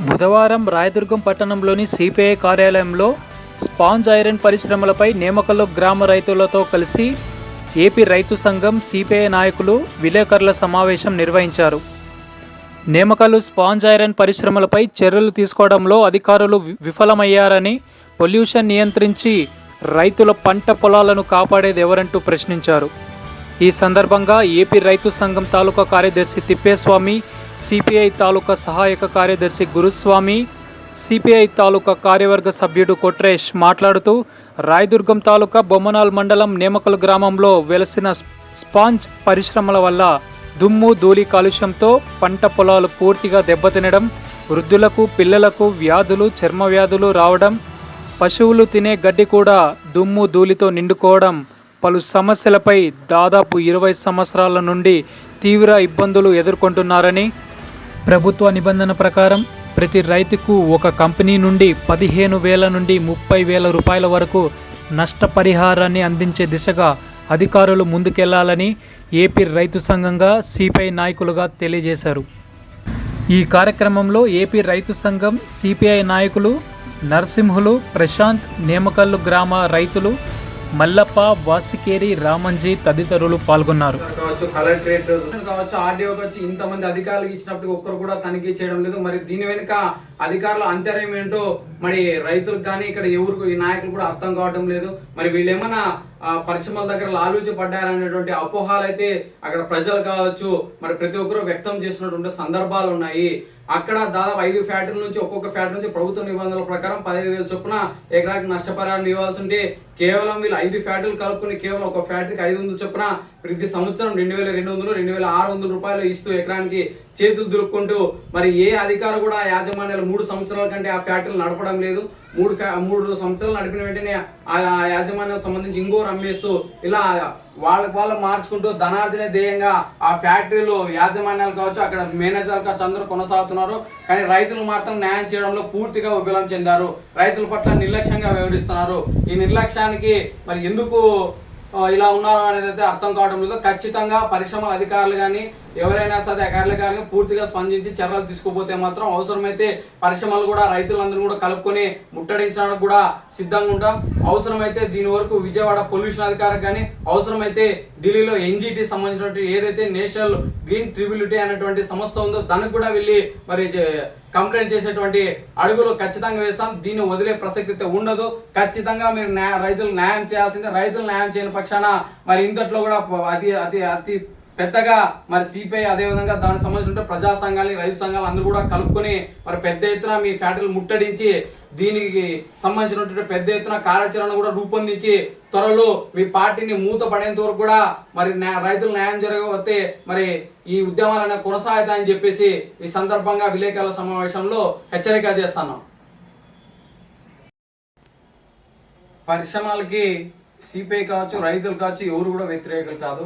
బుధవారం రాయదుర్గం పట్టణంలోని సిపిఐ కార్యాలయంలో స్పాంజ్ ఐరన్ పరిశ్రమలపై నేమకల్లో గ్రామ రైతులతో కలిసి ఏపీ రైతు సంఘం సిపిఐ నాయకులు విలేకరుల సమావేశం నిర్వహించారు. నేమకల్లు స్పాంజ్ ఐరన్ పరిశ్రమలపై చర్యలు తీసుకోవడంలో అధికారులు వి- విఫలమయ్యారని పొల్యూషన్ నియంత్రించి రైతుల పంట పొలాలను కాపాడేది ఎవరంటూ ప్రశ్నించారు. ఈ సందర్భంగా ఏపీ రైతు సంఘం తాలూకా కార్యదర్శి తిప్పేస్వామి సిపిఐ తాలూకా సహాయక కార్యదర్శి గురుస్వామి సిపిఐ తాలూకా కార్యవర్గ సభ్యుడు కొట్రేష్ మాట్లాడుతూ రాయదుర్గం తాలూకా బొమ్మనాల్ మండలం నేమకల్ గ్రామంలో వెలసిన స్పాంజ్ పరిశ్రమల వల్ల దుమ్ము ధూళి కాలుష్యంతో పంట పొలాలు పూర్తిగా దెబ్బతినడం వృద్ధులకు పిల్లలకు వ్యాధులు చర్మ వ్యాధులు రావడం పశువులు తినే గడ్డి కూడా దుమ్ము ధూళితో నిండుకోవడం పలు సమస్యలపై దాదాపు ఇరవై సంవత్సరాల నుండి తీవ్ర ఇబ్బందులు ఎదుర్కొంటున్నారని ప్రభుత్వ నిబంధన ప్రకారం ప్రతి రైతుకు ఒక కంపెనీ నుండి పదిహేను వేల నుండి ముప్పై వేల రూపాయల వరకు నష్టపరిహారాన్ని అందించే దిశగా అధికారులు ముందుకెళ్ళాలని ఏపీ రైతు సంఘంగా సిపిఐ నాయకులుగా తెలియజేశారు. ఈ కార్యక్రమంలో ఏపీ రైతు సంఘం సిపిఐ నాయకులు నరసింహులు ప్రశాంత్ నేమకల్లు గ్రామ రైతులు మల్లప్ప వాసికేరి రామంజీ తదితరులు పాల్గొన్నారు. కావచ్చు ఆర్డీఓ కావచ్చు ఇంతమంది అధికారులకు ఇచ్చినప్పుడు ఒక్కరు కూడా తనిఖీ చేయడం లేదు. మరి దీని వెనుక అధికారుల అంతర్యం ఏంటో మరి రైతులకు కానీ ఇక్కడ ఎవరు ఈ నాయకులు కూడా అర్థం కావడం లేదు. మరి వీళ్ళు ఏమన్నా పరిశ్రమల దగ్గర లాలూచి పడ్డారనేటువంటి అపోహాలు అయితే అక్కడ ప్రజలు కావచ్చు మరి ప్రతి ఒక్కరూ వ్యక్తం చేసినటువంటి సందర్భాలు ఉన్నాయి. అక్కడ దాదాపు ఐదు ఫ్యాక్టరీల నుంచి ఒక్కొక్క ఫ్యాక్టరీ నుంచి ప్రభుత్వ నిబంధనల ప్రకారం పదిహేను వేల చొప్పున ఎకరాకి నష్టపరిహారం ఇవ్వాల్సి ఉంటే కేవలం వీళ్ళు ఐదు ఫ్యాక్టరీలు కలుపుకుని కేవలం ఒక ఫ్యాక్టరీకి ఐదు వందల చొప్పున ప్రతి సంవత్సరం రెండు వేల రెండు వందలు రెండు వేల ఆరు వందల రూపాయలు ఇస్తూ ఎకరానికి చేతులు దులుపుకుంటూ మరి ఏ అధికారులు కూడా యాజమాన్యాలు మూడు సంవత్సరాల కంటే ఆ ఫ్యాక్టరీలు నడపడం లేదు. మూడు మూడు సంవత్సరాలు నడిపిన వెంటనే ఆ యాజమాన్యం సంబంధించి ఇంకోరు అమ్మేస్తూ ఇలా వాళ్ళకి వాళ్ళు మార్చుకుంటూ ధనార్జన ధ్యేయంగా ఆ ఫ్యాక్టరీలు యాజమాన్యాలు కావచ్చు అక్కడ మేనేజర్లు కావచ్చు అందరూ కొనసాగుతున్నారు. కానీ రైతులు మాత్రం న్యాయం చేయడంలో పూర్తిగా విఫలం చెందారు. రైతుల పట్ల నిర్లక్ష్యంగా వ్యవహరిస్తున్నారు. ఈ నిర్లక్ష్యానికి మరి ఎందుకు ఇలా ఉన్నారు అనేది అయితే అర్థం కావడం లేదు. ఖచ్చితంగా పరిశ్రమల అధికారులు కానీ ఎవరైనా సరే అధికారులు కానీ పూర్తిగా స్పందించి చర్యలు తీసుకుపోతే మాత్రం అవసరమైతే పరిశ్రమలు కూడా రైతులందరూ కూడా కలుపుకొని ముట్టడించడానికి కూడా సిద్ధంగా ఉంటాం. అవసరమైతే దీని వరకు విజయవాడ పొల్యూషన్ అధికారి కానీ అవసరమైతే ఢిల్లీలో ఎన్జిటి సంబంధించినటువంటి ఏదైతే నేషనల్ గ్రీన్ ట్రిబ్యూలిటీ అనేటువంటి సంస్థ ఉందో దానికి కూడా వెళ్ళి మరి కంప్లైంట్ చేసేటువంటి అడుగులు ఖచ్చితంగా వేస్తాం. దీన్ని వదిలే ప్రసక్తి అయితే ఉండదు. ఖచ్చితంగా మీరు న్యాయ రైతులు న్యాయం చేయాల్సిందే. రైతులు న్యాయం చేయని పక్షాన మరి ఇంతట్లో కూడా అతి అతి అతి పెద్దగా మరి సిపిఐ అదే విధంగా దానికి సంబంధించిన ప్రజా సంఘాలు రైతు సంఘాలు అందరూ కూడా కలుపుకొని మరి పెద్ద ఎత్తున మీ ఫ్యాక్టరీలు ముట్టడించి దీనికి సంబంధించినటువంటి పెద్ద ఎత్తున కార్యాచరణ కూడా రూపొందించి త్వరలో మీ పార్టీని మూత పడేంత వరకు కూడా మరి రైతులు న్యాయం జరగకపోతే మరి ఈ ఉద్యమాలను కొనసాగుతాయని చెప్పేసి ఈ సందర్భంగా విలేకరుల సమావేశంలో హెచ్చరిక చేస్తున్నాం. పరిశ్రమలకి సిపిఐ కావచ్చు రైతులు కావచ్చు ఎవరు కూడా వ్యతిరేకులు కాదు.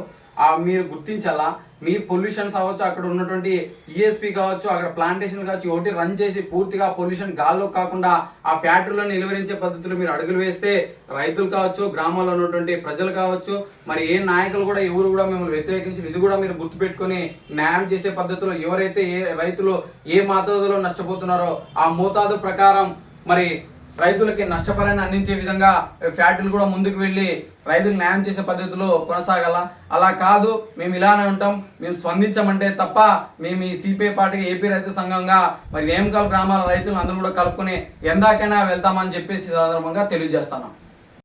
మీరు గుర్తించాలా? మీ పొల్యూషన్స్ అవ్వచ్చు అక్కడ ఉన్నటువంటి ఈఎస్పీ కావచ్చు అక్కడ ప్లాంటేషన్ కావచ్చు ఒకటి రన్ చేసి పూర్తిగా పొల్యూషన్ గాల్లో కాకుండా ఆ ఫ్యాక్టరీలో నిలువరించే పద్ధతులు మీరు అడుగులు వేస్తే రైతులు కావచ్చు గ్రామాల్లో ఉన్నటువంటి ప్రజలు కావచ్చు మరి ఏ నాయకులు కూడా ఎవరు కూడా మిమ్మల్ని వ్యతిరేకించి ఇది కూడా మీరు గుర్తుపెట్టుకొని న్యాయం చేసే పద్ధతిలో ఎవరైతే ఏ రైతులు ఏ మోతాదులో నష్టపోతున్నారో ఆ మోతాదు ప్రకారం మరి రైతులకి నష్టపరాన్ని అందించే విధంగా ఫ్యాక్టరీలు కూడా ముందుకు వెళ్ళి రైతులు న్యాయం చేసే పద్ధతిలో కొనసాగాల? అలా కాదు మేము ఇలానే ఉంటాం మేము స్పందించమంటే తప్ప మేము ఈ సిపిఐ పార్టీకి ఏపీ రైతు సంఘంగా మరి నేమకాల గ్రామాల రైతులు అందరూ కూడా కలుపుకొని ఎందాకైనా వెళ్తామని చెప్పేసి సందర్భంగా తెలియజేస్తున్నాం.